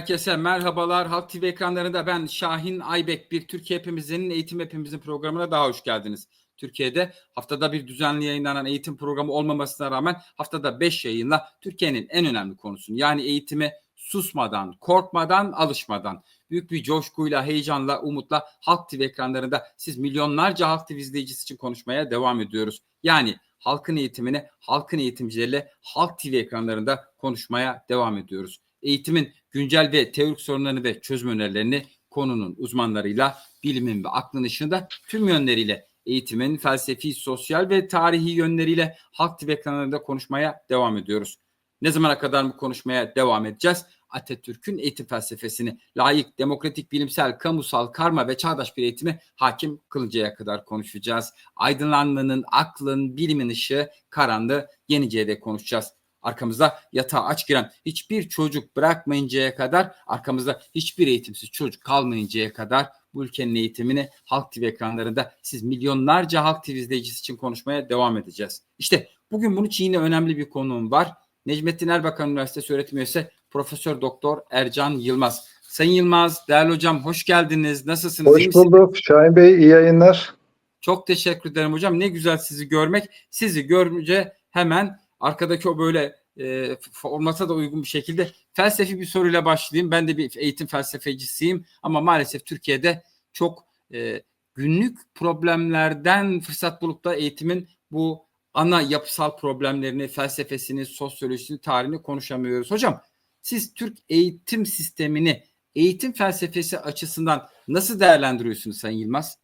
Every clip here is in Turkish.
Herkese merhabalar. Halk TV ekranlarında ben Şahin Aybek. Bir Türkiye Hepimizin Eğitim Hepimizin programına daha hoş geldiniz. Türkiye'de haftada bir düzenli yayınlanan eğitim programı olmamasına rağmen haftada 5 yayınla Türkiye'nin en önemli konusunu yani eğitimi susmadan, korkmadan, alışmadan büyük bir coşkuyla, heyecanla, umutla Halk TV ekranlarında siz milyonlarca Halk TV izleyicisi için konuşmaya devam ediyoruz. Yani halkın eğitimini, halkın eğitimcileriyle Halk TV ekranlarında konuşmaya devam ediyoruz. Eğitimin güncel ve teorik sorunlarını ve çözüm önerilerini konunun uzmanlarıyla, bilimin ve aklın ışığında tüm yönleriyle eğitimin felsefi, sosyal ve tarihi yönleriyle Halk TV ekranlarında konuşmaya devam ediyoruz. Ne zamana kadar mı konuşmaya devam edeceğiz? Atatürk'ün eğitim felsefesini layık, demokratik, bilimsel, kamusal, karma ve çağdaş bir eğitimi hakim kılıncaya kadar konuşacağız. Aydınlanmanın, aklın, bilimin ışığı karanlığı yeninceye dek konuşacağız. Arkamızda yatağa aç giren hiçbir çocuk bırakmayıncaya kadar, arkamızda hiçbir eğitimsiz çocuk kalmayıncaya kadar bu ülkenin eğitimini Halk TV ekranlarında siz milyonlarca Halk TV izleyicisi için konuşmaya devam edeceğiz. İşte bugün bunun için yine önemli bir konuğum var. Necmettin Erbakan Üniversitesi öğretim üyesi Profesör Doktor Ercan Yılmaz. Sayın Yılmaz, değerli hocam hoş geldiniz. Nasılsınız? Hoş bulduk. Şahin Bey iyi yayınlar. Çok teşekkür ederim hocam. Ne güzel sizi görmek. Sizi görünce hemen arkadaki o böyle e, formata da uygun bir şekilde felsefi bir soruyla başlayayım. Ben de bir eğitim felsefecisiyim ama maalesef Türkiye'de çok e, günlük problemlerden fırsat bulup da eğitimin bu ana yapısal problemlerini, felsefesini, sosyolojisini, tarihini konuşamıyoruz. Hocam siz Türk eğitim sistemini eğitim felsefesi açısından nasıl değerlendiriyorsunuz Sayın Yılmaz?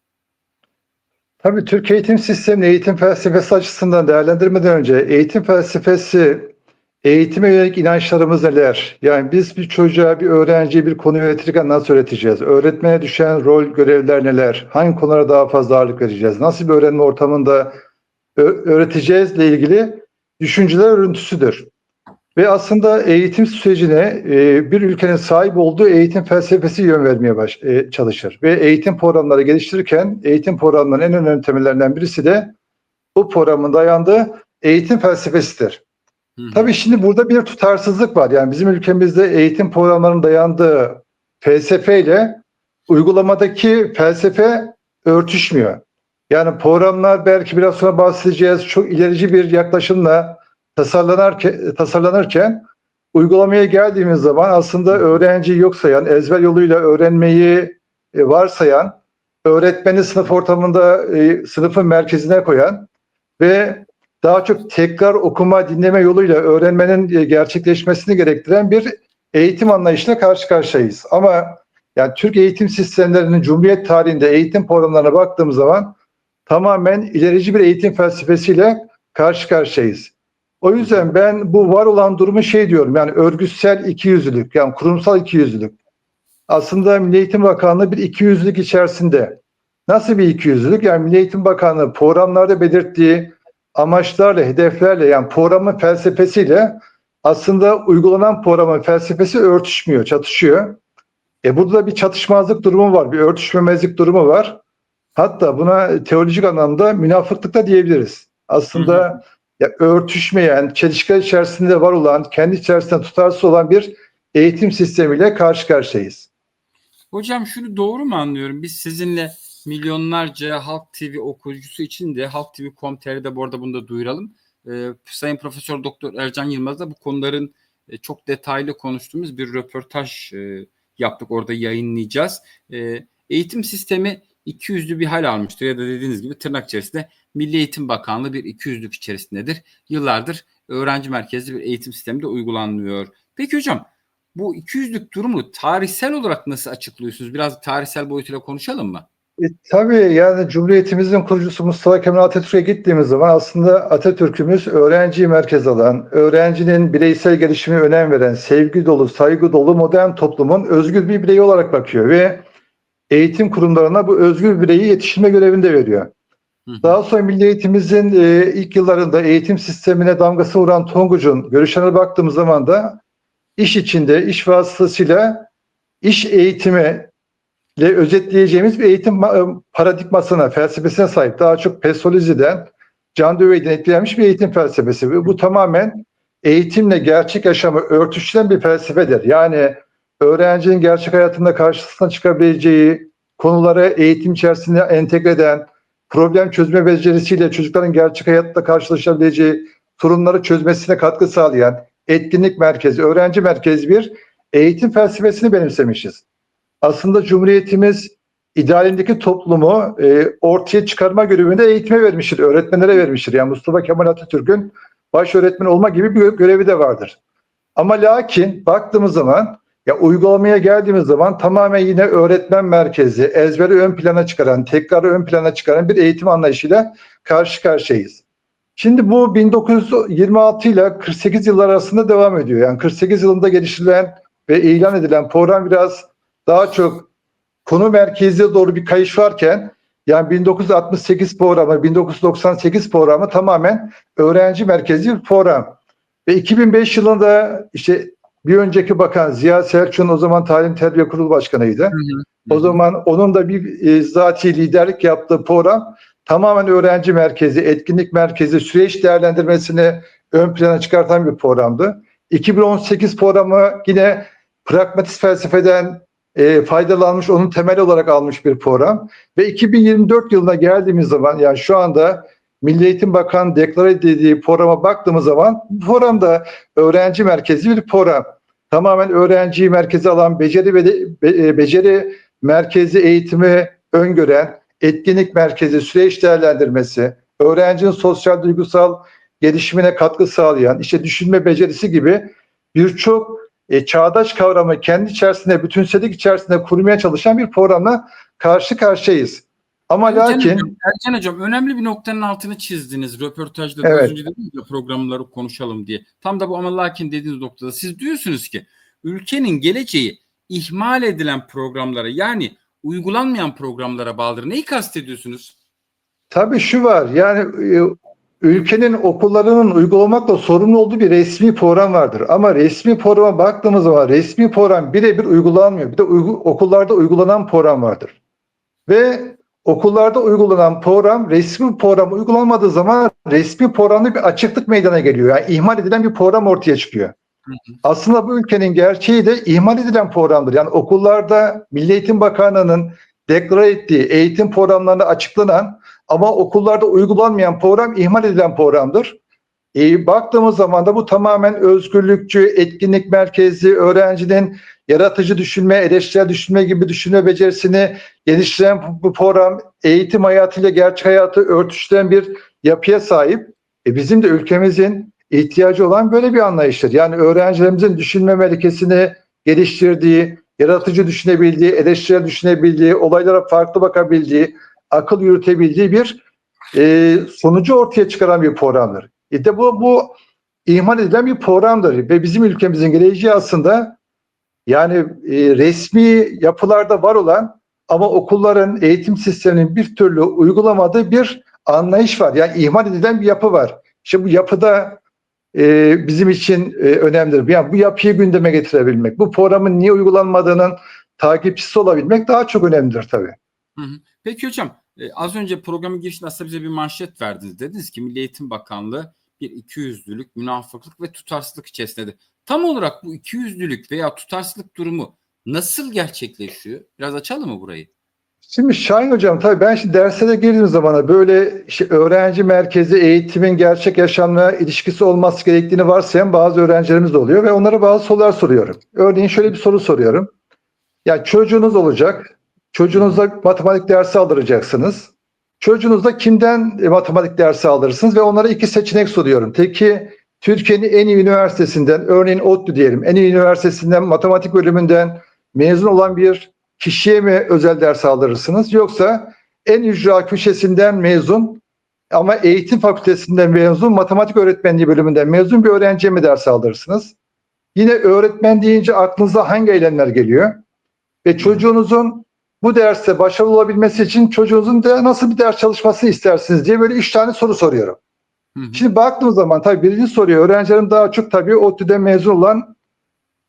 Tabii Türk eğitim sistemi eğitim felsefesi açısından değerlendirmeden önce eğitim felsefesi eğitime yönelik inançlarımız neler? Yani biz bir çocuğa, bir öğrenciye bir konu öğretirken nasıl öğreteceğiz? Öğretmeye düşen rol, görevler neler? Hangi konulara daha fazla ağırlık vereceğiz? Nasıl bir öğrenme ortamında öğreteceğizle ilgili düşünceler örüntüsüdür. Ve aslında eğitim sürecine e, bir ülkenin sahip olduğu eğitim felsefesi yön vermeye baş, e, çalışır. Ve eğitim programları geliştirirken eğitim programlarının en önemli temellerinden birisi de bu programın dayandığı eğitim felsefesidir. Hı hı. Tabii şimdi burada bir tutarsızlık var. Yani bizim ülkemizde eğitim programlarının dayandığı felsefeyle uygulamadaki felsefe örtüşmüyor. Yani programlar belki biraz sonra bahsedeceğiz çok ilerici bir yaklaşımla tasarlanırken, tasarlanırken uygulamaya geldiğimiz zaman aslında öğrenciyi yok sayan, ezber yoluyla öğrenmeyi e, varsayan, öğretmeni sınıf ortamında e, sınıfın merkezine koyan ve daha çok tekrar okuma, dinleme yoluyla öğrenmenin e, gerçekleşmesini gerektiren bir eğitim anlayışına karşı karşıyayız. Ama yani Türk eğitim sistemlerinin Cumhuriyet tarihinde eğitim programlarına baktığımız zaman tamamen ilerici bir eğitim felsefesiyle karşı karşıyayız. O yüzden ben bu var olan durumu şey diyorum yani örgütsel ikiyüzlülük yani kurumsal ikiyüzlülük. Aslında Milli Eğitim Bakanlığı bir ikiyüzlülük içerisinde. Nasıl bir ikiyüzlülük? Yani Milli Eğitim Bakanlığı programlarda belirttiği amaçlarla, hedeflerle yani programın felsefesiyle aslında uygulanan programın felsefesi örtüşmüyor, çatışıyor. E burada da bir çatışmazlık durumu var, bir örtüşmemezlik durumu var. Hatta buna teolojik anlamda münafıklık da diyebiliriz. Aslında hı hı ya örtüşmeyen, çelişkiler içerisinde var olan, kendi içerisinde tutarsız olan bir eğitim sistemiyle karşı karşıyayız. Hocam şunu doğru mu anlıyorum? Biz sizinle milyonlarca Halk TV okuyucusu için de Halk TV.com.tr'de bu arada bunu da duyuralım. Ee, Sayın Profesör Doktor Ercan Yılmaz'la bu konuların e, çok detaylı konuştuğumuz bir röportaj e, yaptık. Orada yayınlayacağız. E, eğitim sistemi iki yüzlü bir hal almıştır ya da dediğiniz gibi tırnak içerisinde Milli Eğitim Bakanlığı bir ikiyüzlülük içerisindedir. Yıllardır öğrenci merkezli bir eğitim sistemi de uygulanmıyor. Peki hocam bu ikiyüzlülük durumu tarihsel olarak nasıl açıklıyorsunuz? Biraz tarihsel boyutuyla konuşalım mı? E, tabii yani Cumhuriyetimizin kurucusu Mustafa Kemal Atatürk'e gittiğimiz zaman aslında Atatürk'ümüz öğrenciyi merkez alan, öğrencinin bireysel gelişimine önem veren, sevgi dolu, saygı dolu modern toplumun özgür bir bireyi olarak bakıyor ve eğitim kurumlarına bu özgür bireyi yetiştirme görevinde veriyor. Daha sonra milli eğitimimizin e, ilk yıllarında eğitim sistemine damgası vuran Tonguç'un görüşlerine baktığımız zaman da iş içinde, iş vasıtasıyla iş eğitimi ile özetleyeceğimiz bir eğitim paradigmasına, felsefesine sahip. Daha çok Pesolizi'den, Can Dövey'den etkilenmiş bir eğitim felsefesi. Ve bu tamamen eğitimle gerçek yaşamı örtüştüren bir felsefedir. Yani öğrencinin gerçek hayatında karşısına çıkabileceği konuları eğitim içerisinde entegre eden, problem çözme becerisiyle çocukların gerçek hayatta karşılaşabileceği sorunları çözmesine katkı sağlayan etkinlik merkezi, öğrenci merkezi bir eğitim felsefesini benimsemişiz. Aslında Cumhuriyetimiz idealindeki toplumu e, ortaya çıkarma görevini de eğitime vermiştir, öğretmenlere vermiştir. Yani Mustafa Kemal Atatürk'ün baş öğretmen olma gibi bir görevi de vardır. Ama lakin baktığımız zaman ya uygulamaya geldiğimiz zaman tamamen yine öğretmen merkezi, ezberi ön plana çıkaran, tekrarı ön plana çıkaran bir eğitim anlayışıyla karşı karşıyayız. Şimdi bu 1926 ile 48 yıllar arasında devam ediyor. Yani 48 yılında geliştirilen ve ilan edilen program biraz daha çok konu merkezine doğru bir kayış varken yani 1968 programı, 1998 programı tamamen öğrenci merkezi bir program. Ve 2005 yılında işte bir önceki bakan Ziya Selçuk'un o zaman Talim Terbiye Kurulu Başkanı'ydı. O zaman onun da bir e, zati liderlik yaptığı program tamamen öğrenci merkezi, etkinlik merkezi, süreç değerlendirmesini ön plana çıkartan bir programdı. 2018 programı yine pragmatist felsefeden e, faydalanmış, onun temel olarak almış bir program. Ve 2024 yılına geldiğimiz zaman yani şu anda Milli Eğitim Bakanı deklare edildiği programa baktığımız zaman bu program da öğrenci merkezi bir program. Tamamen öğrenciyi merkeze alan beceri ve be, e, beceri merkezi eğitimi öngören, etkinlik merkezi, süreç değerlendirmesi, öğrencinin sosyal duygusal gelişimine katkı sağlayan, işte düşünme becerisi gibi birçok e, çağdaş kavramı kendi içerisinde, bütünsellik içerisinde kurmaya çalışan bir programla karşı karşıyayız. Ama Ercan lakin Hocam, Ercan Hocam önemli bir noktanın altını çizdiniz. Röportajda da Evet. az önce dedim ya programları konuşalım diye. Tam da bu ama lakin dediğiniz noktada siz diyorsunuz ki ülkenin geleceği ihmal edilen programlara yani uygulanmayan programlara bağlıdır. Neyi kastediyorsunuz? Tabii şu var yani e, ülkenin okullarının uygulamakla sorumlu olduğu bir resmi program vardır. Ama resmi programa baktığımız zaman resmi program birebir uygulanmıyor. Bir de uygu- okullarda uygulanan program vardır. Ve okullarda uygulanan program resmi program uygulanmadığı zaman resmi programda bir açıklık meydana geliyor. Yani ihmal edilen bir program ortaya çıkıyor. Hı hı. Aslında bu ülkenin gerçeği de ihmal edilen programdır. Yani okullarda Milli Eğitim Bakanlığı'nın deklare ettiği eğitim programlarında açıklanan ama okullarda uygulanmayan program ihmal edilen programdır. E, baktığımız zaman da bu tamamen özgürlükçü, etkinlik merkezi, öğrencinin yaratıcı düşünme, eleştirel düşünme gibi düşünme becerisini geliştiren bu- bu program eğitim hayatıyla gerçek hayatı örtüştüren bir yapıya sahip. E, bizim de ülkemizin ihtiyacı olan böyle bir anlayıştır. Yani öğrencilerimizin düşünme melekesini geliştirdiği, yaratıcı düşünebildiği, eleştirel düşünebildiği, olaylara farklı bakabildiği, akıl yürütebildiği bir e, sonucu ortaya çıkaran bir programdır. E de bu, bu ihmal edilen bir programdır ve bizim ülkemizin geleceği aslında yani e, resmi yapılarda var olan ama okulların eğitim sisteminin bir türlü uygulamadığı bir anlayış var. Yani ihmal edilen bir yapı var. İşte bu yapıda e, bizim için e, önemlidir. Yani bu yapıyı gündeme getirebilmek, bu programın niye uygulanmadığının takipçisi olabilmek daha çok önemlidir tabii. Peki hocam e, az önce programın girişinde aslında bize bir manşet verdiniz. Dediniz ki Milli Eğitim Bakanlığı bir ikiyüzlülük, münafıklık ve tutarsızlık içerisindedir. Tam olarak bu ikiyüzlülük veya tutarsızlık durumu nasıl gerçekleşiyor? Biraz açalım mı burayı? Şimdi Şahin Hocam tabii ben şimdi derslere girdiğim zaman böyle işte öğrenci merkezi eğitimin gerçek yaşamla ilişkisi olması gerektiğini varsayan bazı öğrencilerimiz oluyor ve onlara bazı sorular soruyorum. Örneğin şöyle bir soru soruyorum. Ya çocuğunuz olacak. Çocuğunuza matematik dersi aldıracaksınız. Çocuğunuzda kimden matematik dersi alırsınız ve onlara iki seçenek soruyorum. Peki Türkiye'nin en iyi üniversitesinden örneğin ODTÜ diyelim en iyi üniversitesinden matematik bölümünden mezun olan bir kişiye mi özel ders aldırırsınız yoksa en ücra köşesinden mezun ama eğitim fakültesinden mezun matematik öğretmenliği bölümünden mezun bir öğrenciye mi ders aldırırsınız? Yine öğretmen deyince aklınıza hangi eylemler geliyor? Ve çocuğunuzun bu derste başarılı olabilmesi için çocuğunuzun da nasıl bir ders çalışmasını istersiniz diye böyle üç tane soru soruyorum. Hı hı. Şimdi baktığımız zaman tabii birinci soruya öğrencilerim daha çok tabii ODTÜ'den mezun olan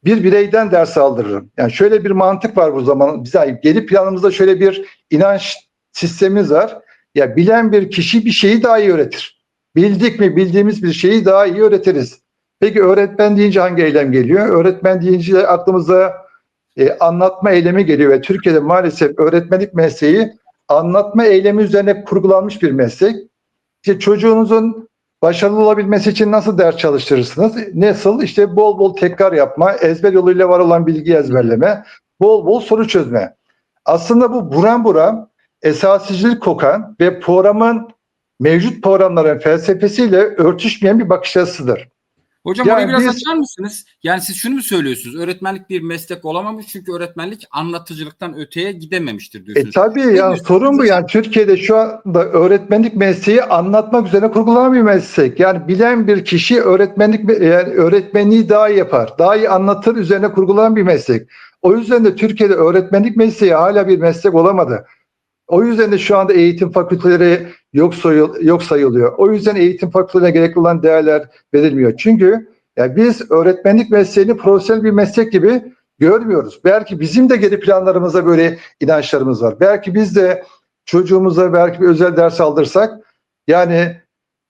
bir bireyden ders aldırırım. Yani şöyle bir mantık var bu zaman. Bize geri planımızda şöyle bir inanç sistemimiz var. Ya bilen bir kişi bir şeyi daha iyi öğretir. Bildik mi bildiğimiz bir şeyi daha iyi öğretiriz. Peki öğretmen deyince hangi eylem geliyor? Öğretmen deyince aklımıza e, anlatma eylemi geliyor ve Türkiye'de maalesef öğretmenlik mesleği anlatma eylemi üzerine kurgulanmış bir meslek. İşte çocuğunuzun başarılı olabilmesi için nasıl ders çalıştırırsınız? Nasıl? İşte bol bol tekrar yapma, ezber yoluyla var olan bilgi ezberleme, bol bol soru çözme. Aslında bu buram buram esasicilik kokan ve programın mevcut programların felsefesiyle örtüşmeyen bir bakış açısıdır. Hocam Yani orayı biraz biz- açar mısınız? Yani siz şunu mu söylüyorsunuz? Öğretmenlik bir meslek olamamış çünkü öğretmenlik anlatıcılıktan öteye gidememiştir E diyorsunuz. tabii yani diyorsunuz? sorun bu yani Türkiye'de şu anda öğretmenlik mesleği anlatmak üzerine kurgulanan bir meslek. Yani bilen bir kişi öğretmenlik yani öğretmenliği daha iyi yapar. Daha iyi anlatır üzerine kurgulanan bir meslek. O yüzden de Türkiye'de öğretmenlik mesleği hala bir meslek olamadı. O yüzden de şu anda eğitim fakülteleri yok, sayıl- yok sayılıyor. O yüzden eğitim fakültelerine gerekli olan değerler verilmiyor. Çünkü yani biz öğretmenlik mesleğini profesyonel bir meslek gibi görmüyoruz. Belki bizim de geri planlarımızda böyle inançlarımız var. Belki biz de çocuğumuza belki bir özel ders aldırsak yani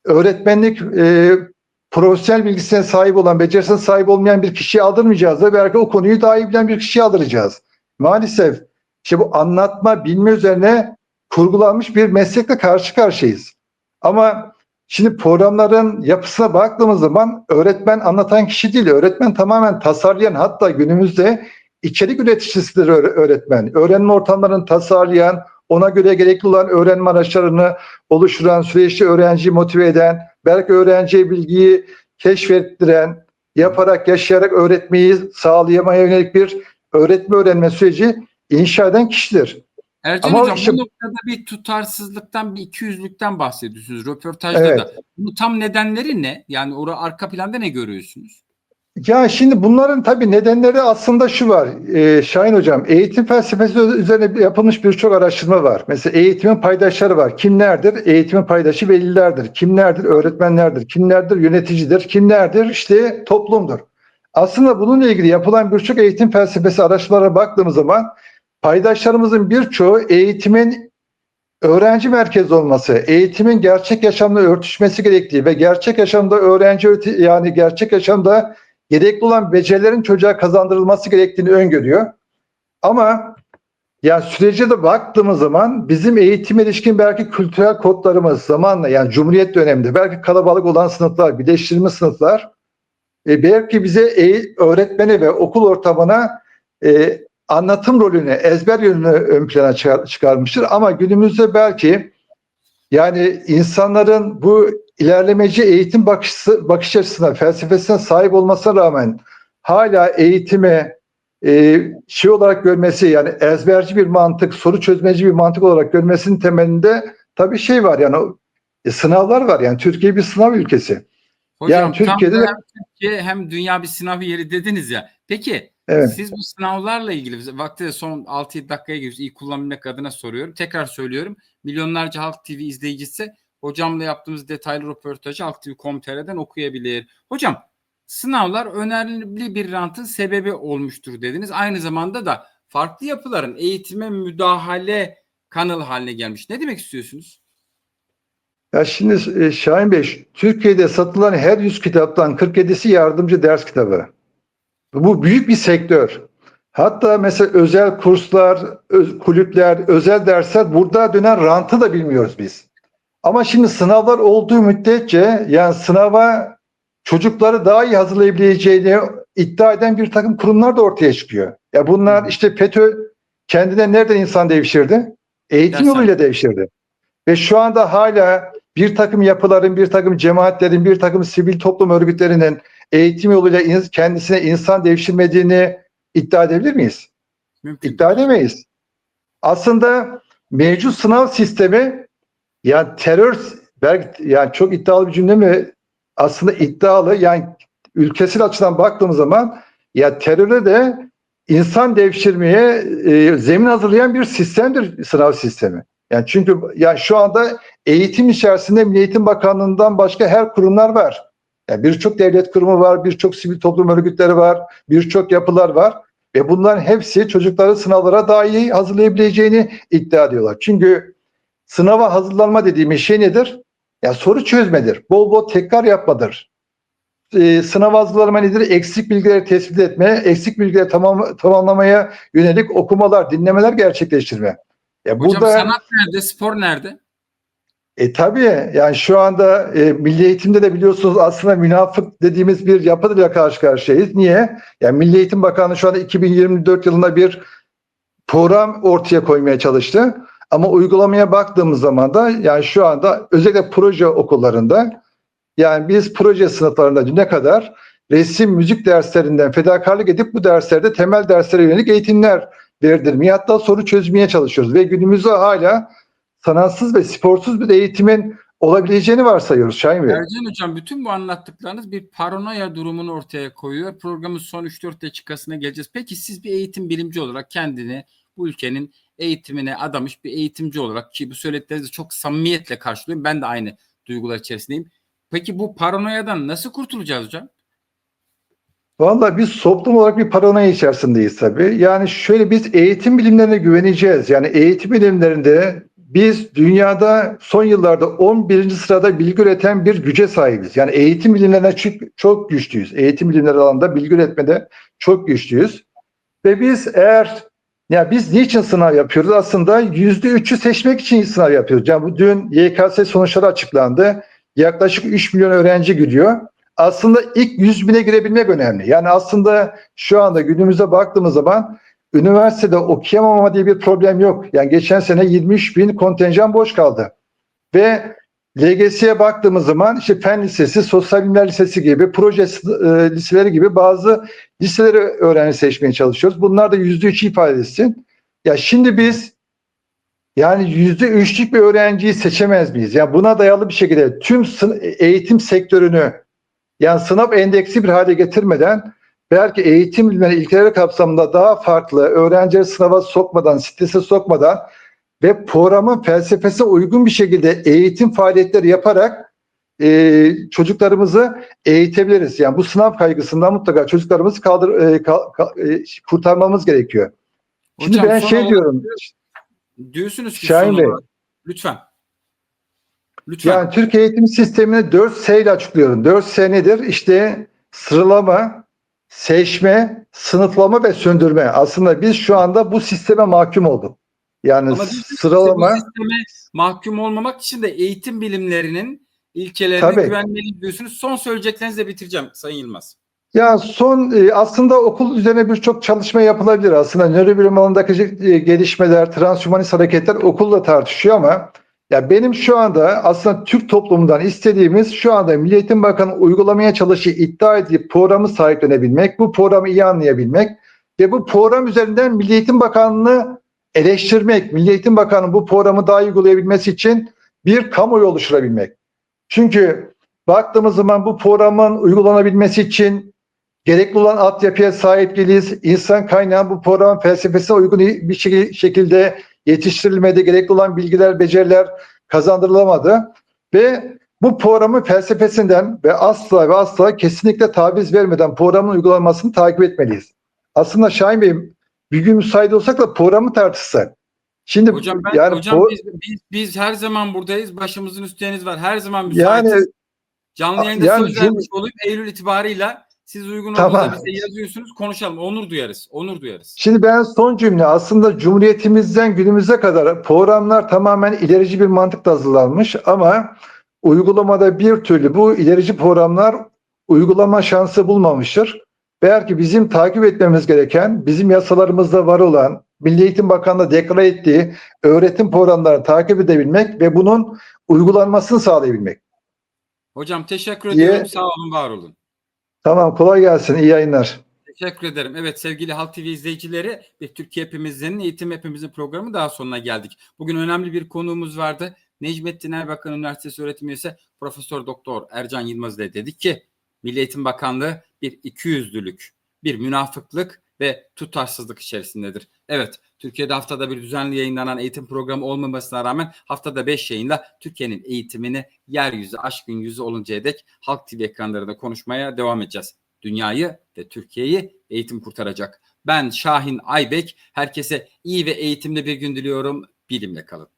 öğretmenlik e, profesyonel bilgisine sahip olan, becerisine sahip olmayan bir kişiye aldırmayacağız da belki o konuyu daha iyi bilen bir kişiye aldıracağız. Maalesef işte bu anlatma, bilme üzerine kurgulanmış bir meslekle karşı karşıyayız. Ama şimdi programların yapısına baktığımız zaman öğretmen anlatan kişi değil, öğretmen tamamen tasarlayan hatta günümüzde içerik üreticisidir öğre- öğretmen. Öğrenme ortamlarını tasarlayan, ona göre gerekli olan öğrenme araçlarını oluşturan, süreçte öğrenciyi motive eden, belki öğrenciye bilgiyi keşfettiren, yaparak, yaşayarak öğretmeyi sağlayamaya yönelik bir öğretme öğrenme süreci inşa eden kişidir. Ercan Ama Hocam işte- bu noktada bir tutarsızlıktan, bir ikiyüzlükten bahsediyorsunuz röportajda Evet. da. Bu tam nedenleri ne? Yani orada arka planda ne görüyorsunuz? Ya şimdi bunların tabii nedenleri aslında şu var e, Şahin Hocam. Eğitim felsefesi üzerine yapılmış birçok araştırma var. Mesela eğitimin paydaşları var. Kimlerdir? Eğitimin paydaşı velilerdir. Kimlerdir? Öğretmenlerdir. Kimlerdir? Yöneticidir. Kimlerdir? İşte toplumdur. Aslında bununla ilgili yapılan birçok eğitim felsefesi araştırmalara baktığımız zaman paydaşlarımızın birçoğu eğitimin öğrenci merkezi olması, eğitimin gerçek yaşamla örtüşmesi gerektiği ve gerçek yaşamda öğrenci yani gerçek yaşamda gerekli olan becerilerin çocuğa kazandırılması gerektiğini öngörüyor. Ama yani sürece de baktığımız zaman bizim eğitim ilişkin belki kültürel kodlarımız zamanla yani Cumhuriyet döneminde belki kalabalık olan sınıflar, birleştirilmiş sınıflar e, belki bize e, öğretmeni ve okul ortamına e, anlatım rolünü, ezber yönünü ön plana çıkar- çıkarmıştır. Ama günümüzde belki yani insanların bu ilerlemeci eğitim bakışı, bakış açısına, felsefesine sahip olmasına rağmen hala eğitime e, şey olarak görmesi yani ezberci bir mantık, soru çözmeci bir mantık olarak görmesinin temelinde tabii şey var yani e, sınavlar var yani Türkiye bir sınav ülkesi. Hocam Yani Türkiye'de hem Türkiye hem dünya bir sınav yeri dediniz ya. Peki Evet. siz bu sınavlarla ilgili vakti de son 6-7 dakikaya giriyoruz. İyi kullanabilmek adına soruyorum. Tekrar söylüyorum. Milyonlarca Halk TV izleyicisi hocamla yaptığımız detaylı röportajı Halk TV.com.tr'den okuyabilir. Hocam sınavlar önemli bir rantın sebebi olmuştur dediniz. Aynı zamanda da farklı yapıların eğitime müdahale kanalı haline gelmiş. Ne demek istiyorsunuz? Ya şimdi e, Şahin Bey, Türkiye'de satılan her 100 kitaptan 47'si yardımcı ders kitabı. Bu büyük bir sektör. Hatta mesela özel kurslar, öz- kulüpler, özel dersler burada dönen rantı da bilmiyoruz biz. Ama şimdi sınavlar olduğu müddetçe yani sınava çocukları daha iyi hazırlayabileceğini iddia eden bir takım kurumlar da ortaya çıkıyor. Ya bunlar işte FETÖ kendine nereden insan devşirdi? Eğitim Dershane. yoluyla devşirdi. Ve şu anda hala bir takım yapıların, bir takım cemaatlerin, bir takım sivil toplum örgütlerinin eğitim yoluyla in- kendisine insan devşirmediğini iddia edebilir miyiz? Mümkün. İddia edemeyiz. Aslında mevcut sınav sistemi yani terör belki yani çok iddialı bir cümle mi? Aslında iddialı yani ülkesel açıdan baktığımız zaman ya teröre de insan devşirmeye e, zemin hazırlayan bir sistemdir sınav sistemi. Yani çünkü yani şu anda eğitim içerisinde Milli Eğitim Bakanlığı'ndan başka her kurumlar var. Yani birçok devlet kurumu var, birçok sivil toplum örgütleri var, birçok yapılar var ve bunların hepsi çocukları sınavlara daha iyi hazırlayabileceğini iddia ediyorlar. Çünkü sınava hazırlanma dediğimiz şey nedir? Ya soru çözmedir. Bol bol tekrar yapmadır. e, sınav hazırlama nedir? Eksik bilgileri tespit etme, eksik bilgileri tamam, tamamlamaya yönelik okumalar, dinlemeler gerçekleştirme. Ya Hocam burada sanat nerede? Spor nerede? E tabii yani şu anda e, milli eğitimde de biliyorsunuz aslında münafık dediğimiz bir yapıyla karşı karşıyayız. Niye? Yani Milli Eğitim Bakanlığı şu anda 2024 yılında bir program ortaya koymaya çalıştı. Ama uygulamaya baktığımız zaman da yani şu anda özellikle proje okullarında yani biz proje sınıflarında ne kadar resim, müzik derslerinden fedakarlık edip bu derslerde temel derslere yönelik eğitimler verdirmeye hatta soru çözmeye çalışıyoruz. Ve günümüzde hala sanatsız ve sporsuz bir eğitimin olabileceğini varsayıyoruz Şahin Bey. Ercan Hocam bütün bu anlattıklarınız bir paranoya durumunu ortaya koyuyor. Programın son 3-4 dakikasına geleceğiz. Peki siz bir eğitim bilimci olarak kendini bu ülkenin eğitimine adamış bir eğitimci olarak ki bu söylediklerinizi çok samimiyetle karşılıyorum. Ben de aynı duygular içerisindeyim. Peki bu paranoyadan nasıl kurtulacağız hocam? Valla biz toplum olarak bir paranoya içerisindeyiz tabii. Yani şöyle biz eğitim bilimlerine güveneceğiz. Yani eğitim bilimlerinde biz dünyada son yıllarda 11. sırada bilgi üreten bir güce sahibiz. Yani eğitim bilimlerine çok, çok güçlüyüz. Eğitim bilimleri alanında bilgi üretmede çok güçlüyüz. Ve biz eğer ya biz niçin sınav yapıyoruz? Aslında %3'ü seçmek için sınav yapıyoruz. Yani bu dün YKS sonuçları açıklandı. Yaklaşık 3 milyon öğrenci giriyor aslında ilk 100 bine girebilmek önemli. Yani aslında şu anda günümüze baktığımız zaman üniversitede okuyamama diye bir problem yok. Yani geçen sene 23 bin kontenjan boş kaldı. Ve LGS'ye baktığımız zaman işte Fen Lisesi, Sosyal Bilimler Lisesi gibi, proje e, liseleri gibi bazı liseleri öğrenci seçmeye çalışıyoruz. Bunlar da %3 ifade etsin. Ya şimdi biz yani yüzde üçlük bir öğrenciyi seçemez miyiz? Yani buna dayalı bir şekilde tüm eğitim sektörünü yani sınav endeksi bir hale getirmeden belki eğitim ilkeleri kapsamında daha farklı öğrencileri sınava sokmadan, strese sokmadan ve programın felsefesine uygun bir şekilde eğitim faaliyetleri yaparak e, çocuklarımızı eğitebiliriz. Yani bu sınav kaygısından mutlaka çocuklarımızı kaldır, e, kal, e, kurtarmamız gerekiyor. Şimdi Hocam, ben son şey diyorum. Diyorsunuz ki Şahin Bey. olarak- lütfen. Lütfen. Yani Türkiye eğitim sistemini 4 S ile açıklıyorum. 4 S nedir? İşte sıralama, seçme, sınıflama ve söndürme. Aslında biz şu anda bu sisteme mahkum olduk. Yani Ama sıralama bu sisteme mahkum olmamak için de eğitim bilimlerinin ilkelerine Tabii. güvenmeliyiz diyorsunuz. Son söyleyeceklerinizi de bitireceğim Sayın Yılmaz. Ya son e, aslında okul üzerine birçok çalışma yapılabilir. Aslında nörobilim alanındaki e, gelişmeler, transhumanist hareketler okulla tartışıyor ama ya benim şu anda aslında Türk toplumundan istediğimiz şu anda Milli Eğitim Bakanı uygulamaya çalıştığı iddia ettiği programı sahiplenebilmek, bu programı iyi anlayabilmek ve bu program üzerinden Milli Eğitim Bakanlığı'nı eleştirmek, Milli Eğitim Bakanı bu programı daha iyi uygulayabilmesi için bir kamuoyu oluşturabilmek. Çünkü baktığımız zaman bu programın uygulanabilmesi için gerekli olan altyapıya sahip değiliz. İnsan kaynağı bu programın felsefesine uygun bir şek- şekilde yetiştirilmedi. Gerekli olan bilgiler, beceriler kazandırılamadı. Ve bu programın felsefesinden ve asla ve asla kesinlikle taviz vermeden programın uygulanmasını takip etmeliyiz. Aslında Şahin Bey bir gün müsait olsak da programı tartışsak. Şimdi Hocam ben yani hocam biz, biz biz her zaman buradayız. Başımızın üstleriniz var. Her zaman yani müsaitiz. Canlı yayında yani söz vermiş olayım. Eylül itibarıyla siz uygun Tamam. olduğunda bize yazıyorsunuz. Konuşalım. Onur duyarız. Onur duyarız. Şimdi ben son cümle aslında Cumhuriyetimizden günümüze kadar programlar tamamen ilerici bir mantıkla hazırlanmış ama uygulamada bir türlü bu ilerici programlar uygulama şansı bulmamıştır. Belki bizim takip etmemiz gereken, bizim yasalarımızda var olan, Milli Eğitim Bakanlığı deklare ettiği öğretim programlarını takip edebilmek ve bunun uygulanmasını sağlayabilmek. Hocam teşekkür Diye- ediyorum. Sağ olun, var olun. Tamam kolay gelsin, iyi yayınlar. Teşekkür ederim. Evet sevgili Halk TV izleyicileri bir Türkiye Hepimizin Eğitim Hepimizin programı daha sonuna geldik. Bugün önemli bir konuğumuz vardı. Necmettin Erbakan Üniversitesi öğretim üyesi Profesör Doktor Ercan Yılmaz ile dedik ki Milli Eğitim Bakanlığı bir ikiyüzlülük, bir münafıklık ve tutarsızlık içerisindedir. Evet, Türkiye'de haftada bir düzenli yayınlanan eğitim programı olmamasına rağmen haftada 5 yayınla Türkiye'nin eğitimini yeryüzü, aşkın yüzü oluncaya dek Halk TV ekranlarında konuşmaya devam edeceğiz. Dünyayı ve Türkiye'yi eğitim kurtaracak. Ben Şahin Aybek. Herkese iyi ve eğitimli bir gün diliyorum. Bilimle kalın.